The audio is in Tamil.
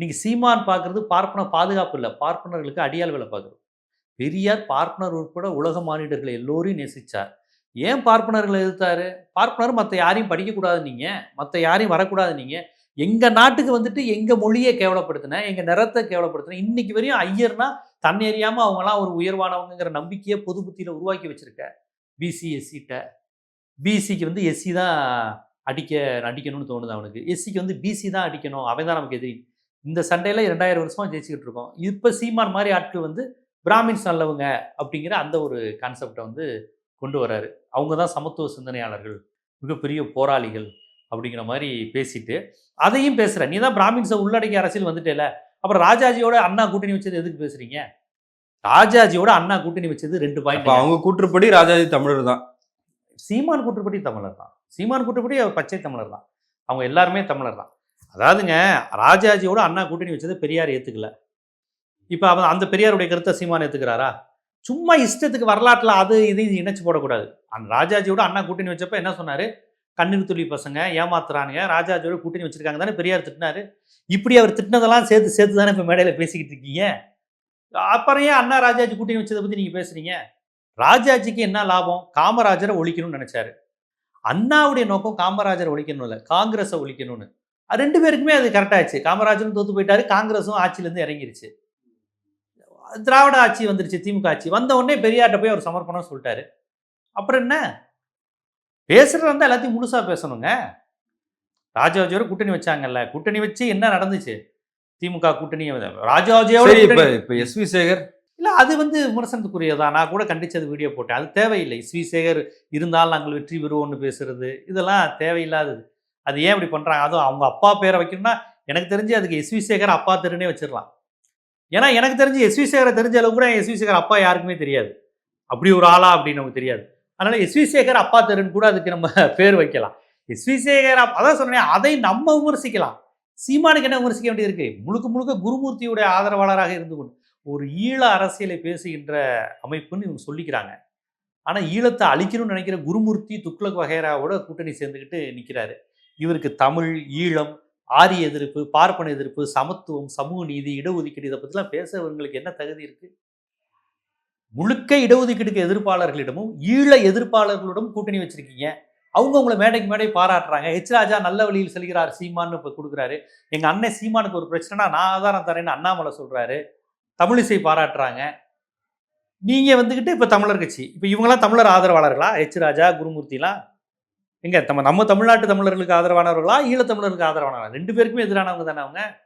இன்னைக்கு சீமான் பார்க்கறது பார்ப்பன பாதுகாப்பு இல்லை. பார்ப்பனர்களுக்கு அடியால் வேலை பார்க்குறது பெரியார் பார்ப்பனர் உட்பட உலக மாநிலர்களை எல்லோரையும் நேசித்தார் ஏன் பார்ப்பனர்களை எதிர்த்தாரு? பார்ப்பனர் மற்ற யாரையும் படிக்கக்கூடாது நீங்கள் மற்ற யாரையும் வரக்கூடாது நீங்கள் எங்கள் நாட்டுக்கு வந்துட்டு எங்கள் மொழியை கேவலப்படுத்தின எங்கள் நிறத்தை கேவலப்படுத்தின இன்னைக்கு வரையும் ஐயர்னா தன்னை அறியாமல் அவங்களாம் ஒரு உயர்வானவங்கிற நம்பிக்கையை பொது புத்தியில் உருவாக்கி வச்சுருக்க. பிசி எஸ்சிகிட்ட பிசிக்கு வந்து எஸ்சி தான் அடிக்க அடிக்கணும்னு தோணுது அவனுக்கு. எஸ்சிக்கு வந்து பிசி தான் அடிக்கணும். அவன் தான் நமக்கு எதிரி. இந்த சண்டையில இரண்டாயிரம் வருஷமா ஜெயிச்சுக்கிட்டு இருக்கோம். இப்போ சீமான் மாதிரி ஆட்கள் வந்து பிராமின்ஸ் நல்லவங்க அப்படிங்கிற அந்த ஒரு கான்செப்டை வந்து கொண்டு வராரு அவங்க தான் சமத்துவ சிந்தனையாளர்கள் மிகப்பெரிய போராளிகள் அப்படிங்கிற மாதிரி பேசிட்டு அதையும் பேசுற. நீ தான் பிராமின்ஸை உள்ளடக்கிய அரசியல் வந்துட்டேல. அப்புறம் ராஜாஜியோட அண்ணா கூட்டணி வச்சது எதுக்கு பேசுறீங்க? ராஜாஜியோட அண்ணா கூட்டணி வச்சது ரெண்டு பாயிண்ட் அவங்க கூற்றுப்படி ராஜாஜி தமிழர் தான். சீமான் கூற்றுப்படி தமிழர் தான். சீமான் கூற்றுப்படி அவர் பச்சை தமிழர் தான். அவங்க எல்லாருமே தமிழர் தான். அதாவதுங்க ராஜாஜியோட அண்ணா கூட்டணி வச்சது பெரியார் ஏத்துக்கல. இப்போ அவன் அந்த பெரியாருடைய கருத்தை சீமான் ஏத்துக்கிறாரா? சும்மா இஷ்டத்துக்கு வரலாற்றில் அது இதையும் இணைச்சு போடக்கூடாது. அந்த ராஜாஜியோட அண்ணா கூட்டணி வச்சப்ப என்ன சொன்னார்? கண்ணீர் துளி பசங்க ஏமாத்துறானுங்க ராஜாஜியோட கூட்டணி வச்சிருக்காங்க தானே பெரியார் திட்டினாரு. இப்படி அவர் திட்டினதெல்லாம் சேர்த்து சேர்த்து தானே இப்போ மேடையில் பேசிக்கிட்டு இருக்கீங்க? அப்புறம் ஏன் அண்ணா ராஜாஜி கூட்டணி வச்சதை பற்றி நீங்கள் பேசுகிறீங்க ராஜாஜிக்கு என்ன லாபம்? காமராஜரை ஒழிக்கணும்னு நினச்சாரு. அண்ணாவுடைய நோக்கம் காமராஜரை ஒழிக்கணும் இல்லை காங்கிரஸை ஒழிக்கணும்னு. ரெண்டு பேருக்குமே அது கரெக்டாச்சு காமராஜரும் தோத்து போயிட்டாரு காங்கிரஸும் ஆட்சியிலேருந்து இறங்கிருச்சு. திராவிட ஆட்சி வந்துருச்சு திமுக ஆட்சி. வந்த உடனே பெரியார்ட்ட போய் அவர் சமர்ப்பணம் சொல்லிட்டாரு. அப்புறம் என்ன? பேசுறது இருந்தால் எல்லாத்தையும் முழுசா பேசணுங்க. ராஜாஜியோட கூட்டணி வச்சாங்கல்ல. கூட்டணி வச்சு என்ன நடந்துச்சு? திமுக கூட்டணி ராஜாஜியோட இப்ப எஸ் வி சேகர். இல்ல அது வந்து விமர்சனத்துக்குரியதான் நான் கூட கண்டிச்சது வீடியோ போட்டேன். அது தேவையில்லை. ஸ்ரீ சேகர் இருந்தால் நாங்கள் வெற்றி பெறுவோம்னு பேசுறது. இதெல்லாம் தேவையில்லாதது. அது ஏன் இப்படி பண்ணுறாங்க அதுவும் அவங்க அப்பா பேரை வைக்கணும்னா எனக்கு தெரிஞ்சு அதுக்கு எஸ் வி சேகர் அப்பா தெருனே வச்சிடலாம். ஏன்னா எனக்கு தெரிஞ்சு எஸ்வி சேகரை தெரிஞ்ச அளவு கூட எஸ்வி சேகர் அப்பா யாருக்குமே தெரியாது. அப்படி ஒரு ஆளா அப்படின்னு நமக்கு தெரியாது. அதனால எஸ்வி சேகர் அப்பா தெருன்னு கூட அதுக்கு நம்ம பேர் வைக்கலாம். எஸ்வி சேகர் அதான் சொன்னேன் அதை நம்ம விமர்சிக்கலாம். சீமானுக்கு என்ன விமர்சிக்க வேண்டியது இருக்கு? முழுக்க முழுக்க குருமூர்த்தியுடைய ஆதரவாளராக இருந்து கொண்டு ஒரு ஈழ அரசியலை பேசுகின்ற அமைப்புன்னு இவங்க சொல்லிக்கிறாங்க. ஆனால் ஈழத்தை அழிக்கணும்னு நினைக்கிற குருமூர்த்தி துக்ளக் வகைராவோட கூட்டணி சேர்ந்துக்கிட்டு நிற்கிறாரு இவருக்கு தமிழ் ஈழம் ஆரிய எதிர்ப்பு பார்ப்பன எதிர்ப்பு சமத்துவம் சமூக நீதி இடஒதுக்கீடு இதை பற்றிலாம் பேச இவங்களுக்கு என்ன தகுதி இருக்கு? முழுக்க இடஒதுக்கீடுக்கு எதிர்ப்பாளர்களிடமும் ஈழ எதிர்ப்பாளர்களிடம் கூட்டணி வச்சிருக்கீங்க. அவங்க உங்களை மேடைக்கு மேடை பாராட்டுறாங்க. ஹெச் ராஜா நல்ல வழியில் செல்கிறார் சீமான்னு இப்போ கொடுக்குறாரு. எங்கள் அண்ணன் சீமானுக்கு ஒரு பிரச்சனைனா நான் ஆதாரம் தரேன்னு அண்ணாமலை சொல்கிறாரு தமிழிசை பாராட்டுறாங்க. நீங்கள் வந்துக்கிட்டு இப்போ தமிழர் கட்சி. இப்போ இவங்களாம் தமிழர் ஆதரவாளர்களா? ஹெச் ராஜா குருமூர்த்திலாம்? எங்க நம்ம நம்ம தமிழ்நாட்டு தமிழர்களுக்கு ஆதரவானவர்களா ஈழத்தமிழர்களுக்கு ஆதரவானவர்களா? ரெண்டு பேருக்குமே எதிரானவங்க தானே அவங்க?